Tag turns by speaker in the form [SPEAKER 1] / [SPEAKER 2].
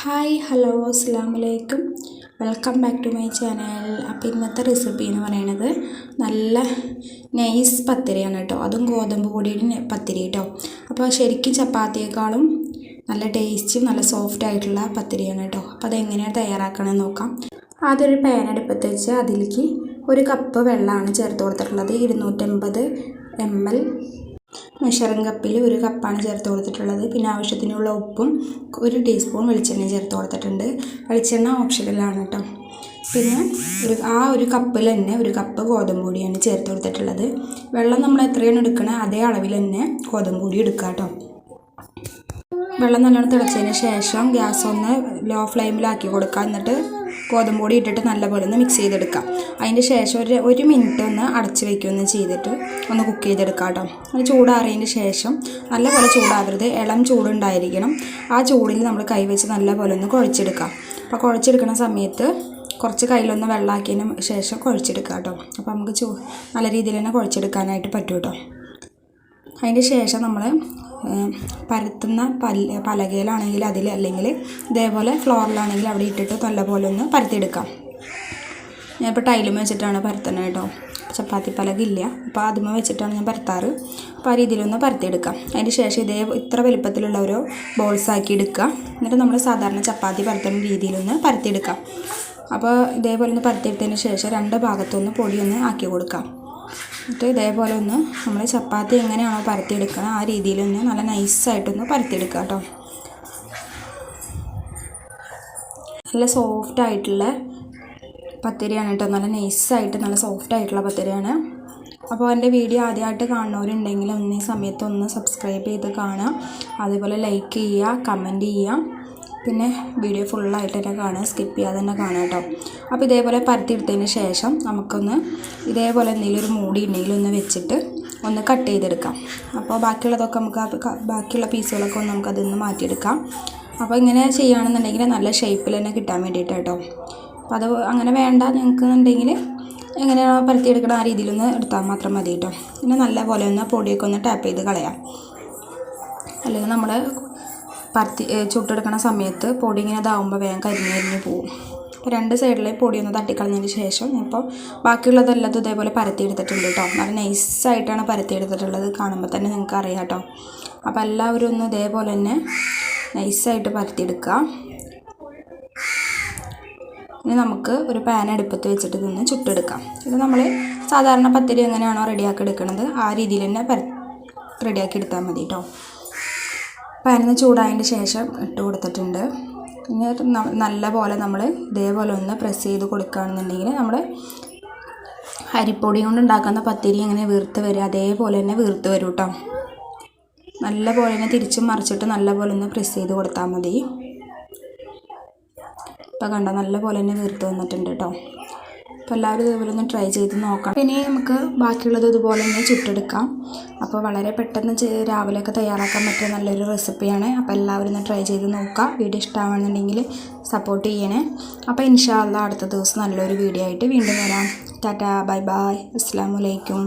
[SPEAKER 1] Hi hello അസ്സാം വലൈക്കും welcome back to my channel. അപ്പോൾ ഇന്നത്തെ റെസിപ്പി എന്ന് പറയുന്നത് നല്ല നൈസ് പത്തിരിയാണ് കേട്ടോ. അതും ഗോതമ്പ് പൊടിയുടെ പത്തിരി കേട്ടോ. അപ്പോൾ ശരിക്കും ചപ്പാത്തിയേക്കാളും നല്ല ടേസ്റ്റും നല്ല സോഫ്റ്റ് ആയിട്ടുള്ള പത്തിരിയാണ് കേട്ടോ. അപ്പോൾ അതെങ്ങനെയാണ് തയ്യാറാക്കണമെന്ന് നോക്കാം. ആദ്യം ഒരു പാൻ അടുപ്പത്ത് വെച്ച് അതിലേക്ക് ഒരു കപ്പ് വെള്ളമാണ് ചേർത്ത് കൊടുത്തിട്ടുള്ളത്. ഇരുന്നൂറ്റമ്പത് എം എൽ മെഷറിംഗ് കപ്പിൽ ഒരു കപ്പാണ് ചേർത്ത് കൊടുത്തിട്ടുള്ളത്. പിന്നെ ആവശ്യത്തിനുള്ള ഉപ്പും ഒരു ടീസ്പൂൺ വെളിച്ചെണ്ണയും ചേർത്ത് കൊടുത്തിട്ടുണ്ട്. വെളിച്ചെണ്ണ ഓപ്ഷനിലാണ് കേട്ടോ. പിന്നെ ഒരു ആ ഒരു കപ്പിൽ തന്നെ ഒരു കപ്പ് ഗോതമ്പ് പൊടിയാണ് ചേർത്ത് കൊടുത്തിട്ടുള്ളത്. വെള്ളം നമ്മൾ എത്രയാണ് എടുക്കണത് അതേ അളവിൽ തന്നെ ഗോതമ്പ് പൊടി എടുക്കുക കേട്ടോ. വെള്ളം നല്ലോണം തിളച്ചതിന് ശേഷം ഗ്യാസ് ഒന്ന് ലോ ഫ്ലെയിമിലാക്കി കൊടുക്കുക. എന്നിട്ട് ഗോതമ്പ് പൊടി ഇട്ടിട്ട് നല്ലപോലെ ഒന്ന് മിക്സ് ചെയ്തെടുക്കാം. അതിന്റെ ശേഷം ഒരു ഒരു മിനിറ്റ് ഒന്ന് അടച്ച് വയ്ക്കുകയൊന്ന് ചെയ്തിട്ട് ഒന്ന് കുക്ക് ചെയ്തെടുക്കാം കേട്ടോ. അത് ചൂടാറിയതിന് ശേഷം നല്ലപോലെ ചൂടാവരുത്. ഇളം ചൂടുണ്ടായിരിക്കണം. ആ ചൂടിൽ നമ്മൾ കൈവച്ച് നല്ലപോലെ ഒന്ന് കുഴച്ചെടുക്കാം. അപ്പോൾ കുഴച്ചെടുക്കുന്ന സമയത്ത് കുറച്ച് കയ്യിലൊന്ന് വെള്ളമാക്കിയതിന് ശേഷം കുഴച്ചെടുക്കുക കേട്ടോ. അപ്പോൾ നമുക്ക് ചൂ നല്ല രീതിയിൽ തന്നെ കുഴച്ചെടുക്കാനായിട്ട് പറ്റും കേട്ടോ. അതിന്റെ ശേഷം നമ്മൾ പരത്തുന്ന പല്ല് പലകയിലാണെങ്കിൽ അതിൽ അല്ലെങ്കിൽ ഇതേപോലെ ഫ്ലോറിലാണെങ്കിൽ അവിടെ ഇട്ടിട്ട് നല്ലപോലെ ഒന്ന് പരത്തിയെടുക്കാം. ഞാനിപ്പോൾ ടൈലും വെച്ചിട്ടാണ് പരത്തുന്നത് കേട്ടോ. ചപ്പാത്തി പലക ഇല്ല. അപ്പോൾ ആദ്യമേ വെച്ചിട്ടാണ് ഞാൻ പരത്താറ്. അപ്പോൾ ആ രീതിയിലൊന്ന് പരത്തിയെടുക്കാം. അതിന് ശേഷം ഇതേ ഇത്ര വലുപ്പത്തിലുള്ള ഓരോ ബോൾസ് ആക്കി എടുക്കുക. എന്നിട്ട് നമ്മൾ സാധാരണ ചപ്പാത്തി പരത്തുന്ന രീതിയിലൊന്ന് പരത്തിയെടുക്കാം. അപ്പോൾ ഇതേപോലെ ഒന്ന് പരത്തിയെടുത്തതിന് ശേഷം രണ്ട് ഭാഗത്തൊന്ന് പൊടിയൊന്ന് ആക്കി കൊടുക്കാം. എന്നിട്ട് ഇതേപോലെ ഒന്ന് നമ്മൾ ചപ്പാത്തി എങ്ങനെയാണോ പരത്തിയെടുക്കണം ആ രീതിയിലൊന്ന് നല്ല നൈസായിട്ടൊന്ന് പരത്തിയെടുക്കുക കേട്ടോ. നല്ല സോഫ്റ്റ് ആയിട്ടുള്ള പത്തിരിയാണ് കേട്ടോ. നല്ല നൈസായിട്ട് നല്ല സോഫ്റ്റ് ആയിട്ടുള്ള പത്തിരിയാണ്. അപ്പോൾ എന്റെ വീഡിയോ ആദ്യമായിട്ട് കാണുന്നവരുണ്ടെങ്കിൽ ഒന്ന് ഈ സമയത്ത് ഒന്ന് സബ്സ്ക്രൈബ് ചെയ്ത് കാണുക. അതേപോലെ ലൈക്ക് ചെയ്യുക കമന്റ് ചെയ്യുക. പിന്നെ വീഡിയോ ഫുള്ളായിട്ട് തന്നെ കാണുക. സ്കിപ്പ് ചെയ്യാതെ തന്നെ കാണുക കേട്ടോ. അപ്പോൾ ഇതേപോലെ പരത്തിയെടുത്തതിന് ശേഷം നമുക്കൊന്ന് ഇതേപോലെ എന്തെങ്കിലും ഒരു മൂടി ഉണ്ടെങ്കിൽ ഒന്ന് വെച്ചിട്ട് ഒന്ന് കട്ട് ചെയ്തെടുക്കാം. അപ്പോൾ ബാക്കിയുള്ളതൊക്കെ നമുക്ക് ബാക്കിയുള്ള പീസുകളൊക്കെ ഒന്ന് നമുക്ക് നിന്ന് മാറ്റിയെടുക്കാം. അപ്പോൾ ഇങ്ങനെ ചെയ്യുകയാണെന്നുണ്ടെങ്കിൽ നല്ല ഷേപ്പിൽ തന്നെ കിട്ടാൻ വേണ്ടിയിട്ട് കേട്ടോ. അപ്പോൾ അത് അങ്ങനെ വേണ്ട നിങ്ങൾക്ക് എന്നുണ്ടെങ്കിൽ എങ്ങനെയാണോ പരത്തിയെടുക്കണം ആ രീതിയിലൊന്ന് എടുത്താൽ മാത്രം മതി കേട്ടോ. പിന്നെ നല്ല പോലെ ഒന്ന് പൊടിയൊക്കെ ഒന്ന് ടാപ്പ് ചെയ്ത് കളയാം. അല്ലെങ്കിൽ നമ്മൾ പരത്തി ചുട്ടെടുക്കണ സമയത്ത് പൊടി ഇങ്ങനെ ഇതാവുമ്പോൾ വേഗം കരിഞ്ഞ് കരിഞ്ഞ് പോവും രണ്ട് സൈഡിലെ ഒന്ന് തട്ടിക്കളഞ്ഞതിന് ശേഷം ഇപ്പോൾ ബാക്കിയുള്ളതെല്ലാം ഇതേപോലെ പരത്തി എടുത്തിട്ടുണ്ട് കേട്ടോ. നല്ല നൈസായിട്ടാണ് പരത്തിയെടുത്തിട്ടുള്ളത്. കാണുമ്പോൾ തന്നെ നിങ്ങൾക്ക് അറിയാം കേട്ടോ. അപ്പോൾ എല്ലാവരും ഒന്ന് ഇതേപോലെ തന്നെ നൈസായിട്ട് പരത്തിയെടുക്കുക. ഇനി നമുക്ക് ഒരു പാൻ അടുപ്പത്ത് വെച്ചിട്ട് ഇതൊന്ന് ചുട്ടെടുക്കാം. ഇത് നമ്മൾ സാധാരണ പത്തിരി എങ്ങനെയാണോ റെഡിയാക്കി എടുക്കുന്നത് ആ രീതിയിൽ തന്നെ പര റെഡിയാക്കി എടുത്താൽ മതി കേട്ടോ. പാനിന്ന് ചൂടായതിന്റെ ശേഷം ഇട്ട് കൊടുത്തിട്ടുണ്ട്. ഇനി നല്ല പോലെ നമ്മൾ ഇതേപോലെ ഒന്ന് പ്രസ് ചെയ്ത് കൊടുക്കുകയാണെന്നുണ്ടെങ്കിൽ നമ്മൾ അരിപ്പൊടി കൊണ്ട് ഉണ്ടാക്കുന്ന പത്തിരി ഇങ്ങനെ വീർത്ത് വരും അതേപോലെ തന്നെ വീർത്ത് വരും കേട്ടോ നല്ല പോലെ തന്നെ തിരിച്ചും മറിച്ചിട്ട് നല്ല പോലെ ഒന്ന് പ്രസ് ചെയ്ത് കൊടുത്താൽ മതി. ഇപ്പോൾ കണ്ടോ നല്ല പോലെ തന്നെ വീർത്ത് വന്നിട്ടുണ്ട് കേട്ടോ അപ്പോൾ എല്ലാവരും ഇതുപോലെ ഒന്ന് ട്രൈ ചെയ്ത് നോക്കാം പിന്നെ നമുക്ക് ബാക്കിയുള്ളത് ഇതുപോലെ തന്നെ ചുട്ടെടുക്കാം. അപ്പോൾ വളരെ പെട്ടെന്ന് രാവിലെയൊക്കെ തയ്യാറാക്കാൻ പറ്റിയ നല്ലൊരു റെസിപ്പിയാണ് അപ്പോൾ എല്ലാവരും ഒന്ന് ട്രൈ ചെയ്ത് നോക്കാം വീഡിയോ ഇഷ്ടമാണെന്നുണ്ടെങ്കിൽ സപ്പോർട്ട് ചെയ്യണേ. അപ്പോൾ ഇൻഷാല്ല അടുത്ത ദിവസം നല്ലൊരു വീഡിയോ ആയിട്ട് വീണ്ടും വരാം. Tata bye bye. അസ്സാം വലൈക്കും